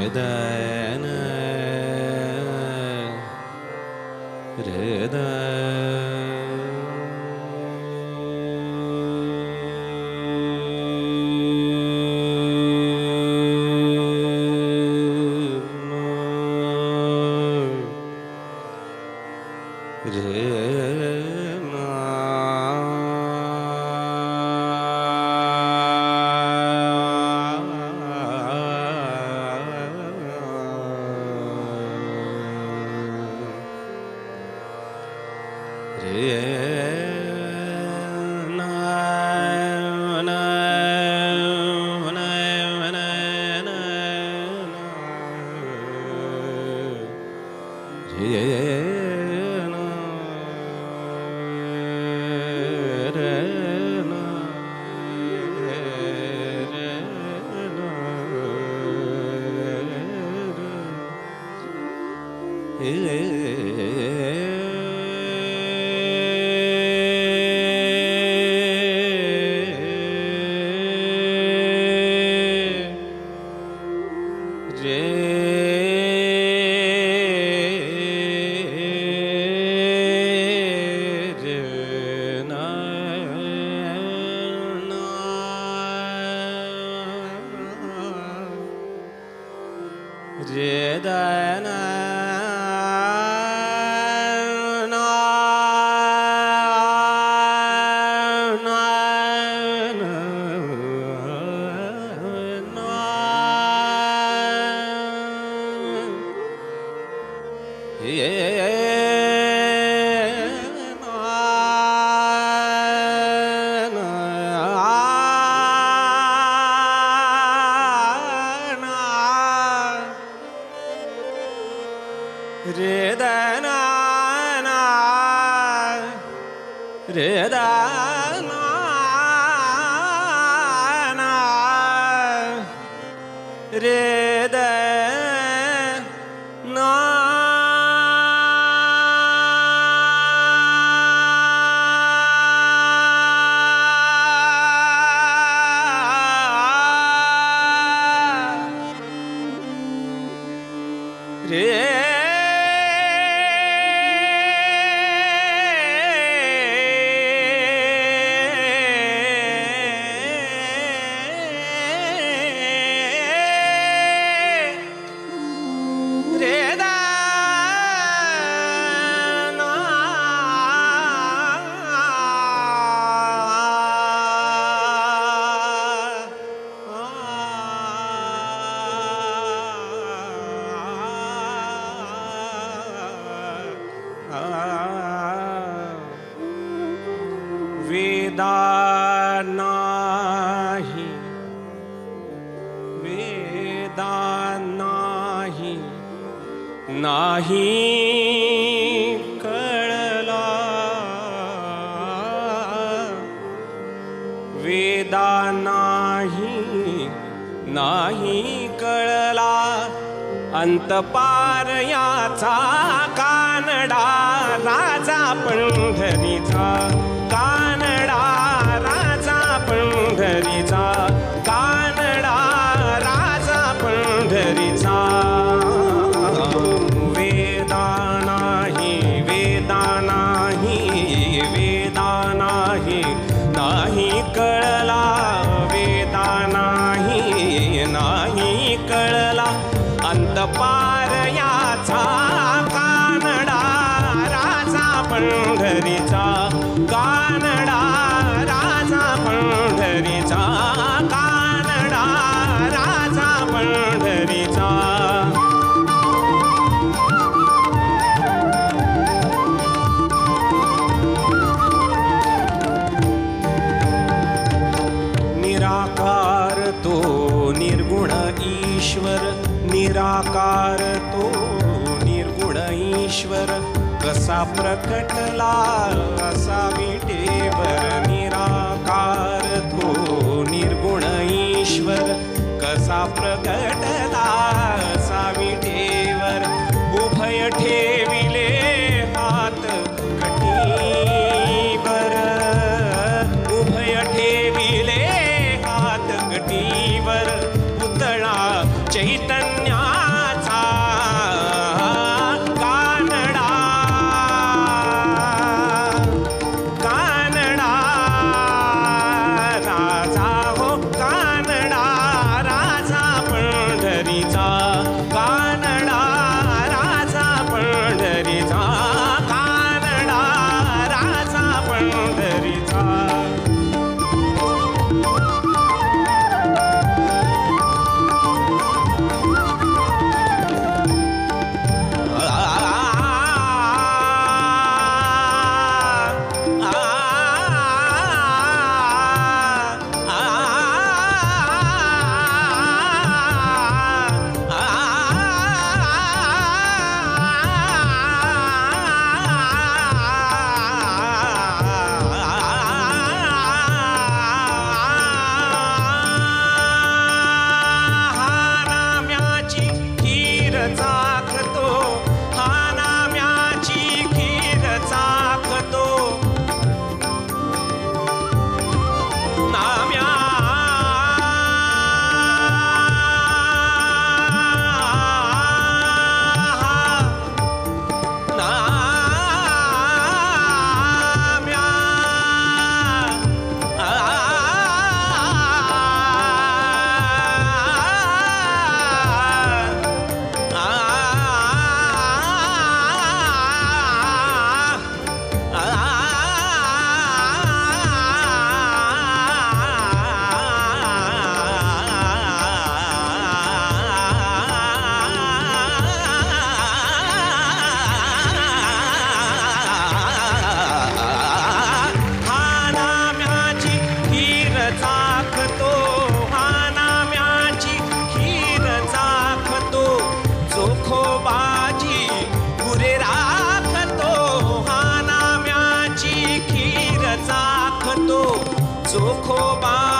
ഹൃദയ ഹൃദയ yeah, yeah, yeah. हृदयना रेद वेदा नाही वेदा नाही नाही कळला. वेदा नाही नाही कळला. अंतपार याचा कानडा राजा पंढरीचा पंढरीचा कानडा राजा पंढरीचा कानडा राजा पंढरीचा. निराकार तो निर्गुण ईश्वर निराकार तो निर्गुण ईश्वर कसा प्रकटला असा विटेवर निराकार तो निर्गुण ईश्वर कसा प्रकट Cocoa